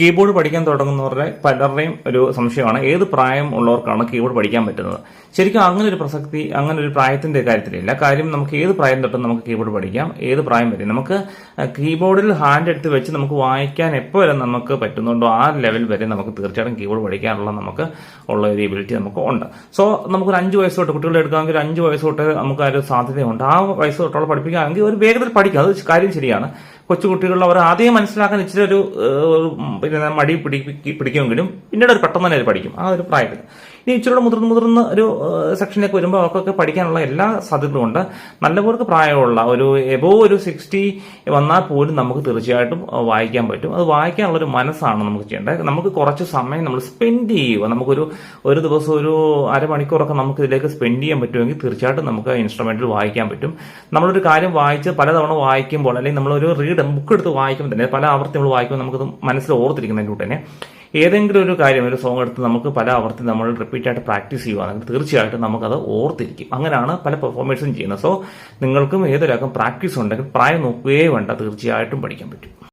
Keyboard പഠിക്കാൻ തുടങ്ങുന്നവരുടെ പലരുടെയും ഒരു സംശയമാണ്. ഏത് പ്രായം ഉള്ളവർക്കാണ് കീബോർഡ് പഠിക്കാൻ പറ്റുന്നത്? ശരിക്കും അങ്ങനെ ഒരു പ്രസക്തി അങ്ങനെ ഒരു പ്രായത്തിന്റെ കാര്യത്തിലില്ല. കാര്യം നമുക്ക് ഏത് പ്രായം തൊട്ടും നമുക്ക് കീബോർഡ് പഠിക്കാം. ഏത് പ്രായം വരെ? നമുക്ക് കീബോർഡിൽ ഹാൻഡ് എടുത്ത് വെച്ച് നമുക്ക് വായിക്കാൻ എപ്പോൾ വരെ നമുക്ക് പറ്റുന്നുണ്ടോ ആ ലെവൽ വരെ നമുക്ക് തീർച്ചയായിട്ടും കീബോർഡ് പഠിക്കാനുള്ള നമുക്ക് ഉള്ള ഒരു എബിലിറ്റി നമുക്ക് ഉണ്ട്. സോ നമുക്കൊരു അഞ്ച് വയസ്സ് തൊട്ട് കുട്ടികളെ എടുക്കാമെങ്കിൽ അഞ്ച് വയസ്സ് തൊട്ട് നമുക്ക് ആ ഒരു സാധ്യതയുണ്ട്. ആ വയസ്സ് തൊട്ടുള്ള പഠിപ്പിക്കുകയാണെങ്കിൽ ഒരു വേഗത്തിൽ പഠിക്കാം. അത് കാര്യം ശരിയാണ്. കൊച്ചുകുട്ടികളിൽ അവർ ആദ്യം മനസ്സിലാക്കാൻ ഇച്ചിരി ഒരു പിന്നെ മടി പിടി പിടിക്കുമെങ്കിലും പിന്നീട് ഒരു പെട്ടെന്ന് തന്നെ അവർ പഠിക്കും. ആ ഒരു പ്രായത്തിൽ. ഇനി ഇച്ചിരി മുതിർന്ന് മുതിർന്ന ഒരു സെക്ഷനിലേക്ക് വരുമ്പോൾ അവർക്കൊക്കെ പഠിക്കാനുള്ള എല്ലാ സാധ്യതകളും ഉണ്ട്. നല്ലപോലെ പ്രായമുള്ള ഒരു എബോ ഒരു സിക്സ്റ്റി വന്നാൽ പോലും നമുക്ക് തീർച്ചയായിട്ടും വായിക്കാൻ പറ്റും. അത് വായിക്കാനുള്ള ഒരു മനസ്സാണ് നമുക്ക് ചെയ്യേണ്ടത്. നമുക്ക് കുറച്ച് സമയം നമ്മൾ സ്പെൻഡ് ചെയ്യുക. നമുക്കൊരു ഒരു ദിവസം ഒരു അരമണിക്കൂറൊക്കെ നമുക്ക് ഇതിലേക്ക് സ്പെൻഡ് ചെയ്യാൻ പറ്റുമെങ്കിൽ തീർച്ചയായിട്ടും നമുക്ക് ഇൻസ്ട്രുമെന്റിൽ വായിക്കാൻ പറ്റും. നമ്മളൊരു കാര്യം വായിച്ച് പലതവണ വായിക്കുമ്പോൾ അല്ലെങ്കിൽ നമ്മളൊരു റീഡ് ബുക്ക് എടുത്ത് വായിക്കുമ്പോൾ തന്നെ പല ആവർത്തി നമ്മൾ വായിക്കുമ്പോൾ നമുക്കത് മനസ്സിൽ ഓർത്തിരിക്കുന്നതിന്റെ തന്നെ ഏതെങ്കിലും ഒരു കാര്യം ഒരു സോങ് എടുത്ത് നമുക്ക് പല ആവർത്തി നമ്മൾ റിപ്പീറ്റ് ആയിട്ട് പ്രാക്ടീസ് ചെയ്യുകയാണെങ്കിൽ തീർച്ചയായിട്ടും നമുക്കത് ഓർത്തിരിക്കും. അങ്ങനെയാണ് പല പെർഫോമൻസും ചെയ്യുന്നത്. സോ നിങ്ങൾക്കും ഏതൊരാൾക്കും പ്രാക്ടീസ് ഉണ്ടെങ്കിൽ പ്രായം നോക്കുകയേ വേണ്ട തീർച്ചയായിട്ടും പഠിക്കാൻ പറ്റും.